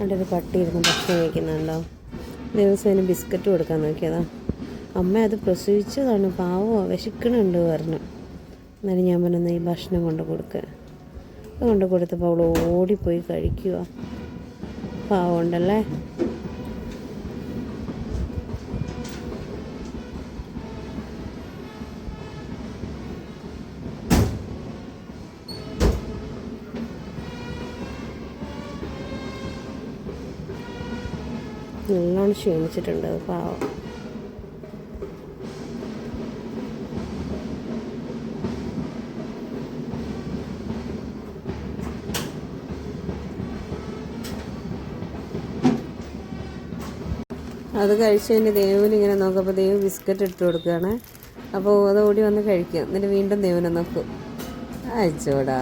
അവിടെ ഒരു പട്ടി ഇരുന്ന് ഭക്ഷണം കഴിക്കുന്നുണ്ടോ? ദിവസം അതിന് ബിസ്ക്കറ്റ് കൊടുക്കാൻ നോക്കിയതാ. അമ്മ അത് പ്രസവിച്ചതാണ് പാവോ വിശക്കണുണ്ട് പറഞ്ഞു. എന്നാലും ഞാൻ പറഞ്ഞു ഈ ഭക്ഷണം കൊണ്ട് കൊടുക്കുക അത് കൊണ്ട് കൊടുത്തപ്പോൾ അവൾ ഓടിപ്പോയി കഴിക്കുക പാവമുണ്ടല്ലേ നല്ലോണം ക്ഷീണിച്ചിട്ടുണ്ട്. പാവം. അത് കഴിച്ചതിന് ദേവിന് ഇങ്ങനെ നോക്കുമ്പോൾ ദേവ് ബിസ്ക്കറ്റ് ഇട്ട് കൊടുക്കുകയാണ്. അപ്പോൾ അതോടി വന്ന് കഴിക്കും. എന്നിട്ട് വീണ്ടും ദേവനെ നോക്കും. അയച്ചോടാ.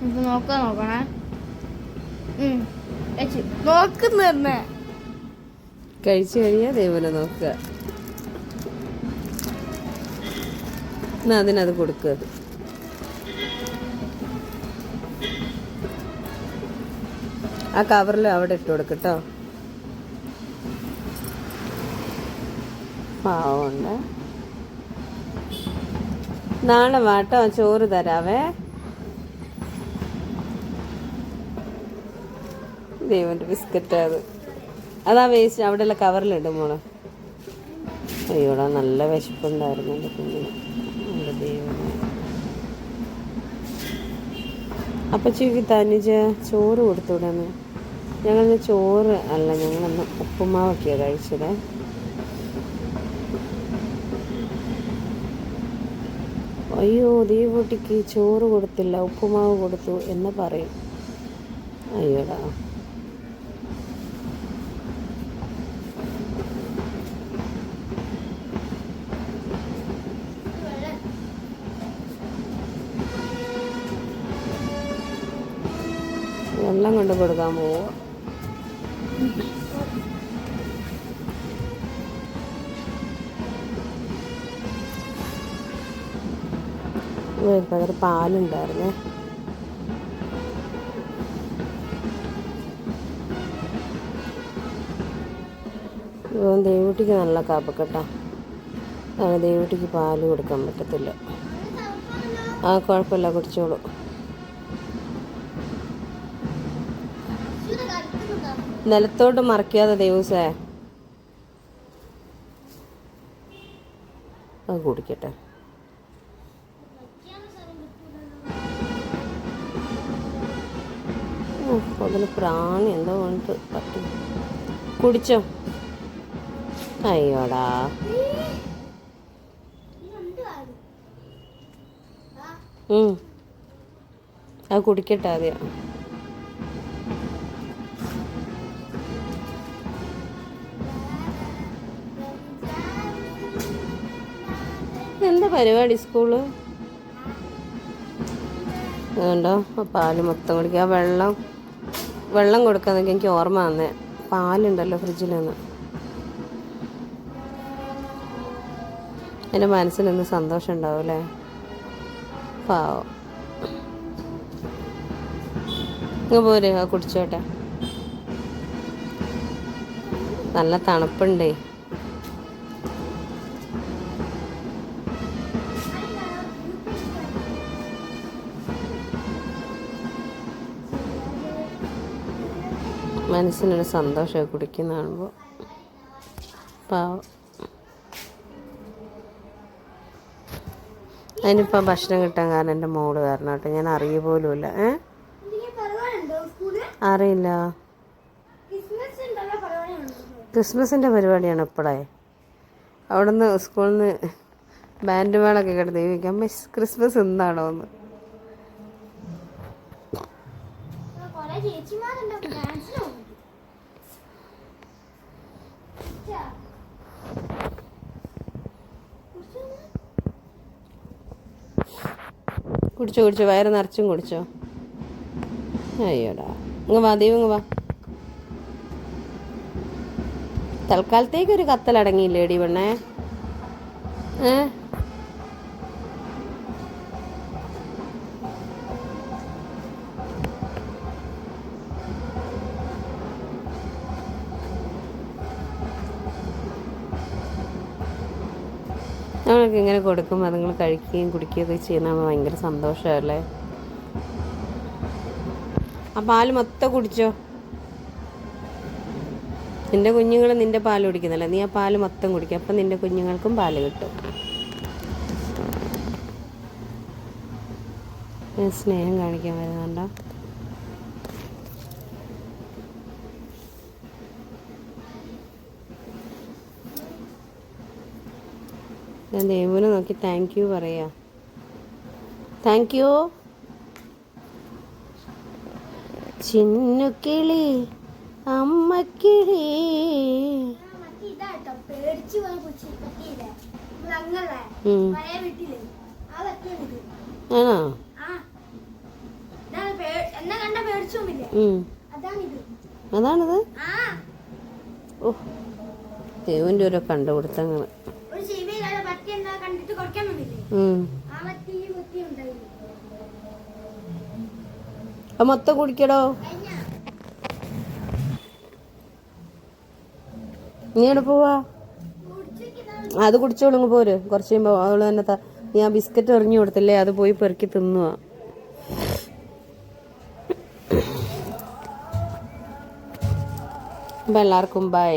നമുക്ക് നോക്കാൻ നോക്കണേ. നോക്കുന്നു തന്നെ. കഴിച്ചു കഴിഞ്ഞാൽ ദേവനെ നോക്കുക. എന്നാ അതിനത് കൊടുക്കുക ആ കവറിൽ അവിടെ ഇട്ട് കൊടുക്കട്ടോ പാവമുണ്ട് നാളെ വാട്ടോ ചോറ് തരാവേ. ദൈവന്റെ ബിസ്ക്കറ്റ് അത്. അതാ വേസ്റ്റ് അവിടെയുള്ള കവറിലിടും മോളെ. അയ്യോടാ നല്ല വിശപ്പുണ്ടായിരുന്നു എന്റെ കുഞ്ഞിന്. എന്റെ ദൈവമേ. അപ്പച്ചയ്ക്ക് തനിജ ചോറ് കൊടുത്തുവിടാന്ന്. ഞങ്ങളിന്ന് ചോറ് അല്ല ഞങ്ങളന്ന് ഉപ്പുമാവൊക്കെയാണ് കഴിച്ചത്. അയ്യോ ദീപൂട്ടിക്ക് ചോറ് കൊടുത്തില്ല ഉപ്പുമാവ് കൊടുത്തു എന്ന് പറയും. അയ്യോടാ. വെള്ളം കൊണ്ട് കൊടുക്കാൻ പോവുക പകരം പാലുണ്ടായിരുന്നേ. ദേവൂട്ടിക്ക് നല്ല കാപ്പക്കെട്ടാ ദേവൂട്ടിക്ക് പാൽ കൊടുക്കാൻ പറ്റത്തില്ല. ആ കുഴപ്പമില്ല കുടിച്ചോളൂ. നിലത്തോട്ട് മറിക്കാതെ ദിവസേ അത് കുടിക്കട്ടെ. അതിന് പ്രാണി എന്തോ കൊണ്ട് പറ്റും കുടിച്ചോ? അയ്യോടാ. അത് കുടിക്കട്ടെ ആദ്യം. എന്താ പരിപാടി സ്കൂൾ അതുകൊണ്ടോ പാൽ മൊത്തം കുടിക്കുക. വെള്ളം വെള്ളം കൊടുക്കാന്നൊക്കെ എനിക്ക് ഓർമ്മ വന്നേ. പാലുണ്ടല്ലോ ഫ്രിഡ്ജിൽ നിന്ന് എന്റെ മനസ്സിനൊന്ന് സന്തോഷം ഉണ്ടാവും അല്ലേ? പാവോ. ഇങ്ങ് പോരെ കുടിച്ചോട്ടെ. നല്ല തണുപ്പുണ്ടേ. മനസ്സിനൊരു സന്തോഷമൊക്കെ കുടിക്കുന്ന കാണുമ്പോൾ പാവം. അതിനിപ്പോൾ ഭക്ഷണം കിട്ടാൻ കാരണം എന്റെ മോൾ കാരണം കേട്ടോ. ഞാൻ അറിയ പോലുമില്ല ഏ? അറിയില്ല. ക്രിസ്മസിന്റെ പരിപാടിയാണ് ഇപ്പോഴേ അവിടെ നിന്ന് സ്കൂളിൽ നിന്ന് ബാൻഡ് മേളൊക്കെ കിടന്ന് ചോദിക്കാം മിസ് ക്രിസ്മസ് എന്താണോ എന്ന് കുടിച്ചോ കുടിച്ചോ. വയറ് നിറച്ചും കുടിച്ചോ. അയ്യോടാ. ഇങ്ങ് വാ ദൈവം ഇങ്ങ് വാ. തൽക്കാലത്തേക്ക് ഒരു കത്തലടങ്ങിയില്ലേ എടി പെണ്ണേ? ഏ? നമ്മളൊക്കെ ഇങ്ങനെ കൊടുക്കും അതുങ്ങൾ കഴിക്കുകയും കുടിക്കുകയൊക്കെ ചെയ്യുന്ന ഭയങ്കര സന്തോഷമല്ലേ ആ പാൽ മൊത്തം കുടിച്ചോ? നിന്റെ കുഞ്ഞുങ്ങൾ നിന്റെ പാൽ കുടിക്കുന്നില്ല? നീ ആ പാൽ മൊത്തം കുടിക്കും. അപ്പം നിന്റെ കുഞ്ഞുങ്ങൾക്കും പാൽ കിട്ടും. സ്നേഹം കാണിക്കാൻ വരുന്നുണ്ടോ? ഞാൻ ദേവുവിനെ നോക്കി താങ്ക് യു പറയാ. താങ്ക് യു ചിന്നുക്കിളി അമ്മക്കിളി ആണോ. അതാണിത്? ഓ ദേവുന്റെ ഓരോ കണ്ടുപിടുത്തങ്ങൾ ഒരു ചെവിയിലുള്ള പറ്റി എന്താ കണ്ടിട്ട് കുറയ്ക്കാൻ വന്നില്ലേ. ആ അത് മൊത്തം കുടിക്കടോ. നീ എവിടെ പോവാ? അത് കുടിച്ചോളുങ്ങ് പോര്. കുറച്ച് കഴിയുമ്പോൾ അവൾ തന്നെ ഞാൻ നീ ആ ബിസ്ക്കറ്റ് എറിഞ്ഞു കൊടുത്തില്ലേ അത് പോയി പെറുക്കി തിന്നുവാ. അപ്പം എല്ലാവർക്കും ബൈ.